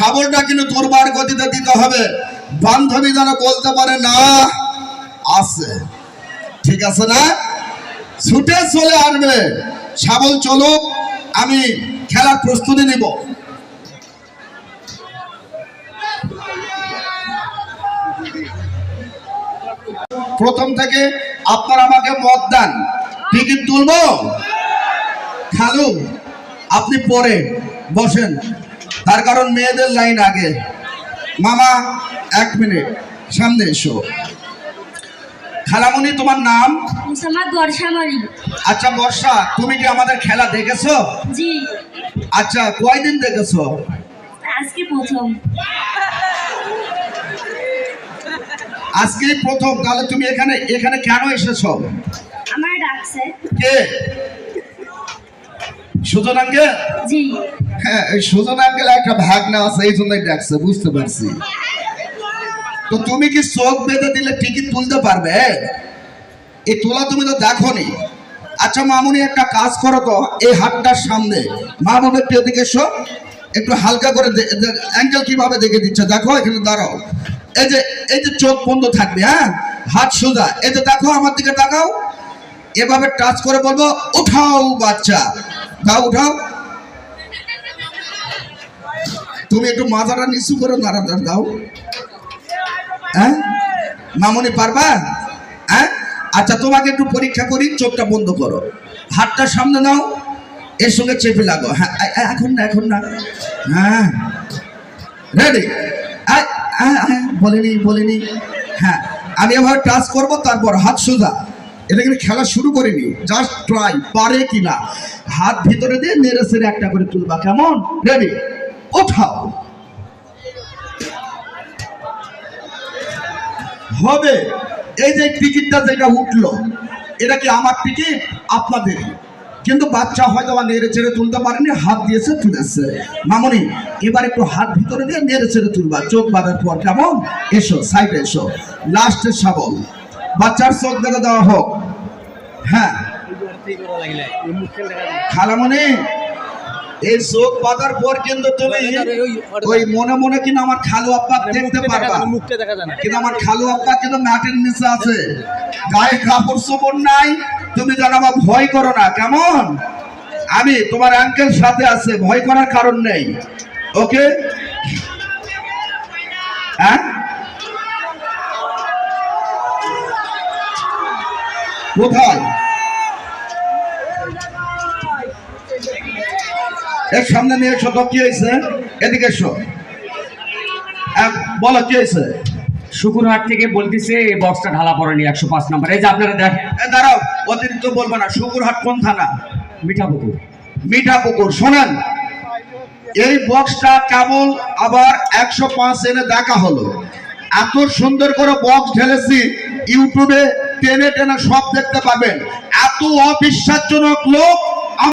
শাবলটা কিন্তু দুর্বার গতিতে দিতে হবে। বান্ধবী যেন বলতে পারে, না, আছে। ঠিক আছে না? ছুটে চলে আসবে। শাবল চলো, আমি খেলার প্রস্তুতি নিব। প্রথম থেকে আপনারা আমাকে মত দেন। টিকিট তুলবো? খালু, আপনি পরে বসেন। তার কারণ মেয়েদের লাইন আগে। মামা এক মিনিট সামনে এসো। খালামণি তোমার নাম? আচ্ছা বর্ষা তুমি কি আমাদের খেলা দেখেছ? জি। আচ্ছা কয়দিন দেখেছ? আজকে প্রথম। তাহলে তুমি এখানে এখানে কেন এসেছ? আমার ডাকছে। কে? জি। হ্যাঁ সুজন আঙ্কেল একটা ভাগনা আছে, এই জন্যই ডাকছে, বুঝতে পারছি। তো তুমি কি চোখ বেঁধে দিলে টিকিট তুলতে পারবে? এই তোলা তুমি তো দেখোনি। আচ্ছা মামুনি, একটা কাজ করো তো, এই হাতটার সামনে। মামুন একটু এদিকে এসো। একটু হালকা করে অ্যাঙ্গেল কীভাবে দেখে দিচ্ছে? দেখো, এখানে দাঁড়াও। এই যে এই যে চোখ বন্ধ থাকবে হ্যাঁ? হাত সোজা। এই যে দেখো, আমার দিকে তাকাও। এভাবে টাচ করে বলব, উঠাও বাচ্চা। দাও, উঠাও। তুমি একটু মাথাটা নিচু করে নাড়াতে দাও। হ্যাঁ? মামনি পারবা? হ্যাঁ? আচ্ছা তোমাকে একটু পরীক্ষা করি, চোখটা বন্ধ করো। হাতটা সামনে নাও, এর সঙ্গে চেপে লাগো। হ্যাঁ এখন না এখন না। হ্যাঁ। রেডি বলিনি বলিনি। হ্যাঁ আমি এবার টাচ করব, তারপর হাত সোজা। এটা কিন্তু খেলা শুরু করিনি জাস্ট ট্রাই পারে কিনা। হাত ভিতরে দিয়ে নেড়ে সেড়ে একটা করে তুলবা, কেমন? রেডি ওঠাও। হবে। এই যে টিকিটটা যেটা উঠল, এটা কি আমার টিকিট? আপনাদের কিন্তু বাচ্চা হয়তো বা নেড়ে চেড়ে তুলতে পারেনি, হাত দিয়েছে তুলেছে। মামনি, এবার একটু হাত ভিতরে দিয়ে নেড়ে চেড়ে তুলবা। চোখ বাঁধার পর কেমন? এসো সাইডে এসো। লাস্টের শাবল। বাচ্চার চোখ দেখে দেওয়া হোক। হ্যাঁ। খালামনি এই চোখ বাঁধার পর কিন্তু তুমি ওই মনে মনে কিনা আমার খালু আব্বা দেখতে পারবা। কিন্তু আমার খালু আব্বা কিন্তু ম্যাটের নিচে আছে। গায়ে কাপড় চোপড় নাই। তুমি যেন আমার ভয় করো না। কেমন? আমি তোমার অ্যাঙ্কেল সাথে আছে। ভয় করার কারণ নেই। ওকে? হ্যাঁ? কোথায়? এর সামনে নিয়ে এসো তো কি হয়েছে? এদিকে এসো। বলো কি হয়েছে? শুকুরহাট থেকে বলতেছে এই বক্সটা ঢালা পড়েনি একশো পাঁচ নম্বর এই যে আপনারা দেখেন দাঁড়াও অতিরিক্ত বলব না শুকুরহাট কোন থানা? মিঠাপুকুর। শোনেন। এই বক্সটা কেবল আবার একশো পাঁচ এনে দেখা হলো। এত সুন্দর করে বক্স ঢেলেছি ইউটিউবে টেনে টেনে সব দেখতে পাবেন। এত অবিশ্বাসজনক লোক